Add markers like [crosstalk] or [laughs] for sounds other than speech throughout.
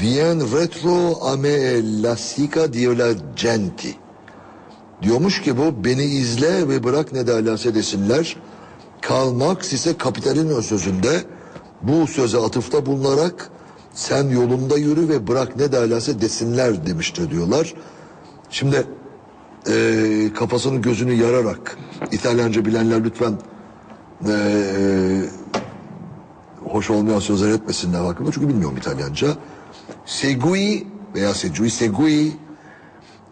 Vien retro a me lastica divergenti. Diyormuş ki bu beni izle ve bırak ne derlerse desinler. Karl Marx ise kapitalin öz sözünde bu söze atıfta bulunarak sen yolunda yürü ve bırak ne derlerse desinler demiştir diyorlar. Şimdi eee, kafasını gözünü yararak İtalyanca bilenler lütfen eee, hoş olmayan sözler etmesinler hakkında çünkü bilmiyorum İtalyanca. Segui veya segui segui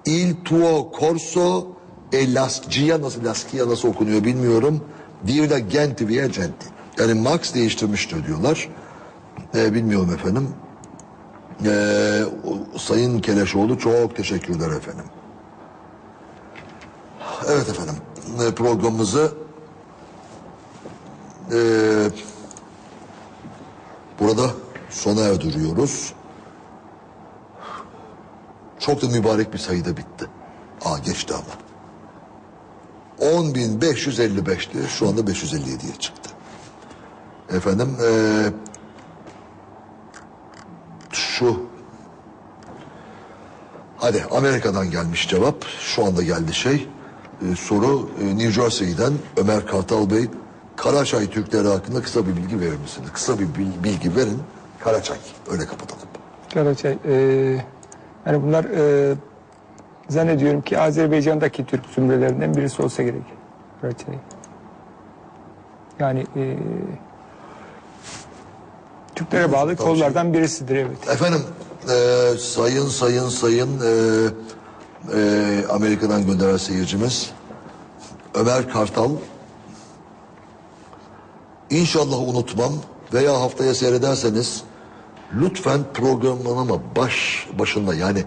il tuo corso e lascia nasıl lascia nasıl okunuyor bilmiyorum. Dirla genti via genti. Yani Marx değiştirmiştir diyorlar. Ee, bilmiyorum efendim. Ee, Sayın Keleşoğlu çok teşekkürler efendim. Evet efendim. Ee, Programımızı ee, burada sona erdiriyoruz. Çok da mübarek bir sayıda bitti. Aa geçti ama. 10.555'ti. Şu anda 557'ye çıktı. Efendim eee, şu hadi Amerika'dan gelmiş cevap. Şu anda geldi şey. Ee, soru e, New Jersey'den Ömer Kartal Bey. Karaçay Türkleri hakkında kısa bir bilgi verir misiniz? Kısa bir bil- bilgi verin. Karaçay. Öyle kapatalım. Karaçay. e, yani bunlar e, zannediyorum ki Azerbaycan'daki Türk zümrelerinden birisi olsa gerek. Karaçay. Yani e, Türklere bağlı Tabii. kollardan birisidir evet. Efendim eee, sayın sayın sayın eee, eee, Amerika'dan gönderen seyircimiz Ömer Kartal İnşallah unutmam veya haftaya seyrederseniz lütfen programın ama baş başında yani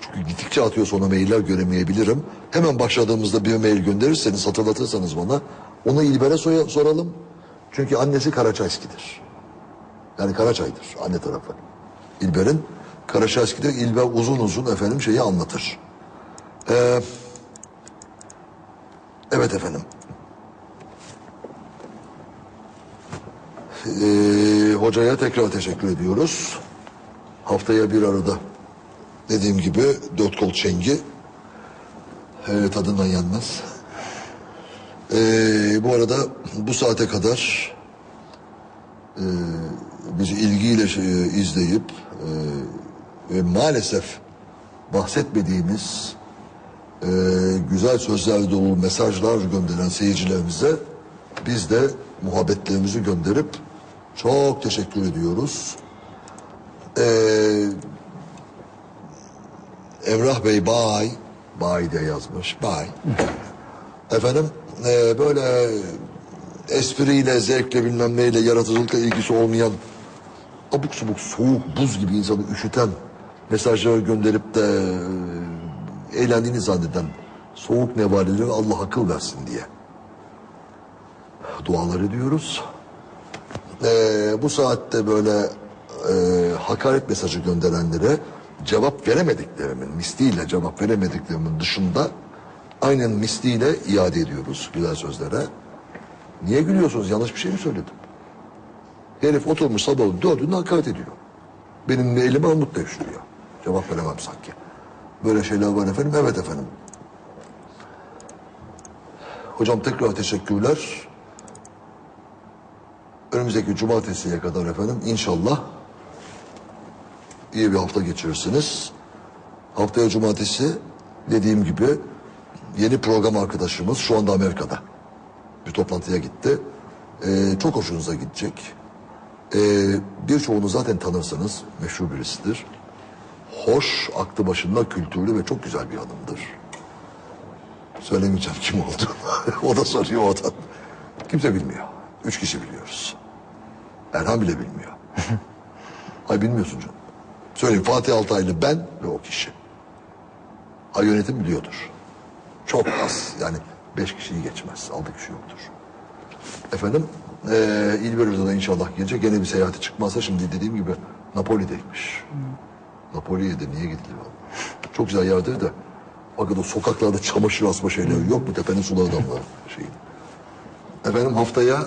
çünkü gittikçe atıyor sonra mailler göremeyebilirim. Hemen başladığımızda bir mail gönderirseniz hatırlatırsanız bana onu İlber'e soralım. Çünkü annesi Karaçayski'dir. Yani Karaçay'dır anne tarafı. İlber'in Karaçayski'de İlber uzun uzun efendim şeyi anlatır. Ee, evet efendim. Ee, hocaya tekrar teşekkür ediyoruz. Haftaya bir arada dediğim gibi dört kol çengi ee, tadından yenmez. Ee, bu arada bu saate kadar e, bizi ilgiyle şey, izleyip e, ve maalesef bahsetmediğimiz e, güzel sözler dolu mesajlar gönderen seyircilerimize biz de muhabbetlerimizi gönderip çok teşekkür ediyoruz. E, Emrah Bey bay, bay diye yazmış, bay. [laughs] Efendim e, böyle espriyle, zevkle bilmem neyle, yaratıcılıkla ilgisi olmayan abuk subuk, soğuk, buz gibi insanı üşüten mesajları gönderip de e, eğlendiğini zanneden soğuk nevaleleri Allah akıl versin diye dualar ediyoruz. E, bu saatte böyle e, hakaret mesajı gönderenlere cevap veremediklerimin, misliyle cevap veremediklerimin dışında aynen misliyle iade ediyoruz güzel sözlere. Niye gülüyorsunuz? Yanlış bir şey mi söyledim? Herif oturmuş sabahın dördünde hakaret ediyor. Benim de elime armut devşiriyor. Cevap veremem sanki. Böyle şeyler var efendim. Evet efendim. Hocam tekrar teşekkürler. Önümüzdeki cumartesiye kadar efendim inşallah iyi bir hafta geçirirsiniz. Haftaya cumartesi dediğim gibi yeni program arkadaşımız şu anda Amerika'da bir toplantıya gitti. Ee, çok hoşunuza gidecek. Ee, birçoğunu zaten tanırsınız. Meşhur birisidir. Hoş, aklı başında kültürlü ve çok güzel bir hanımdır. Söylemeyeceğim kim oldu. [laughs] o da soruyor o da. Kimse bilmiyor. Üç kişi biliyoruz. Erhan bile bilmiyor. [laughs] Ay bilmiyorsun canım. Söyleyeyim Fatih Altaylı ben ve o kişi. Ay yönetim biliyordur. Çok az yani beş kişiyi geçmez. Altı kişi yoktur. Efendim eee İlber Hoca da inşallah gelecek. Gene bir seyahate çıkmazsa şimdi dediğim gibi Napoli'deymiş. Napoli'ye de niye gidilir? Çok güzel yerdir de. Fakat o sokaklarda çamaşır asma şeyleri yok mu? Tepenin suları damlar şeyin. Efendim haftaya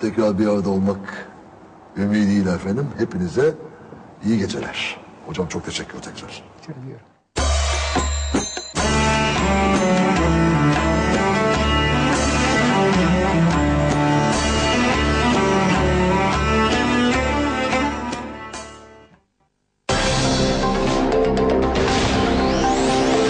tekrar bir arada olmak ümidiyle efendim hepinize iyi geceler. Hocam çok teşekkür tekrar. Rica ediyorum.